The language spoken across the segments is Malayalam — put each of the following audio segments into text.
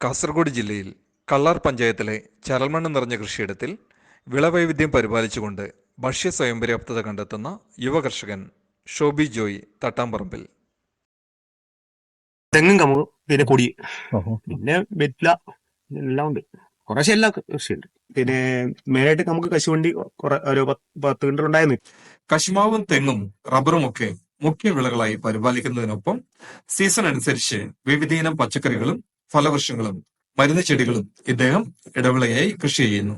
കാസർഗോഡ് ജില്ലയിൽ കള്ളാർ പഞ്ചായത്തിലെ ചരൽമണ്ണ് നിറഞ്ഞ കൃഷിയിടത്തിൽ വിളവൈവിധ്യം പരിപാലിച്ചുകൊണ്ട് ഭക്ഷ്യ സ്വയം പര്യാപ്തത കണ്ടെത്തുന്ന യുവകർഷകൻ ഷോബി ജോയ് തട്ടാമ്പറമ്പിൽ. തെങ്ങും കമുകും പിന്നെ കൊടി. പിന്നെ വെറ്റില എല്ലാം ഉണ്ട്. കുറേശ്ശെ എല്ലാ കൃഷിയുണ്ട്. പിന്നെ മെയിനായിട്ട് നമുക്ക് കശുവണ്ടി കുറെ ഒരു പത്ത് പത്ത് കിണ്ടർ ഉണ്ടായിരുന്നു. കശുമാവും തെങ്ങും റബ്ബറും ഒക്കെ മുഖ്യ വിളകളായി പരിപാലിക്കുന്നതിനൊപ്പം സീസൺ അനുസരിച്ച് വിവിധയിനം പച്ചക്കറികളും ഫലവൃക്ഷങ്ങളും മരുന്ന് ചെടികളും ഇദ്ദേഹം ഇടവിളയായി കൃഷി ചെയ്യുന്നു.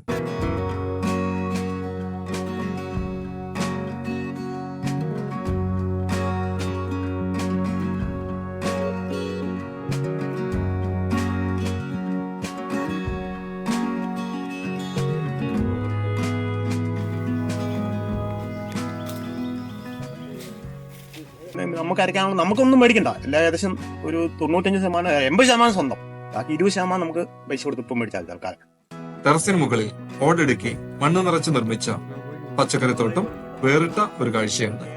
നമുക്ക് അരയ്ക്കാനുള്ള നമുക്കൊന്നും മേടിക്കണ്ട. എല്ലാ ഏകദേശം ഒരു തൊണ്ണൂറ്റഞ്ച് ശതമാനം എൺപത് ശതമാനം സ്വന്തം. ബാക്കി ഇരുപത് ശതമാനം നമുക്ക് പൈസ കൊടുത്ത് ഇപ്പം മേടിച്ചാൽ തൽക്കാലം ടെറസിന് മുകളിൽ ഓടെടുക്കി മണ്ണ് നിറച്ച് നിർമ്മിച്ച പച്ചക്കറിത്തോട്ടം വേറിട്ട ഒരു കാഴ്ചയാണ്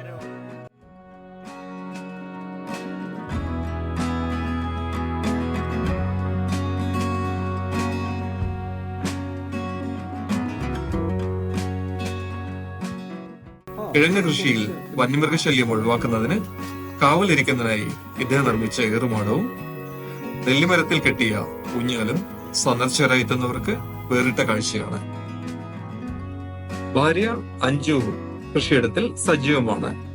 കിഴങ്ങ് കൃഷിയിൽ വന്യമൃഗശല്യം ഒഴിവാക്കുന്നതിന് കാവലിരിക്കുന്നതിനായി ഇദ്ദേഹം നിർമ്മിച്ച ഏറുമാടവും നെല്ലിമരത്തിൽ കെട്ടിയ ഊഞ്ഞാലും എത്തുന്നവർക്ക് വേറിട്ട കാഴ്ചയാണ്. ഭാര്യ അഞ്ജു കൃഷിയിടത്തിൽ സജീവമാണ്.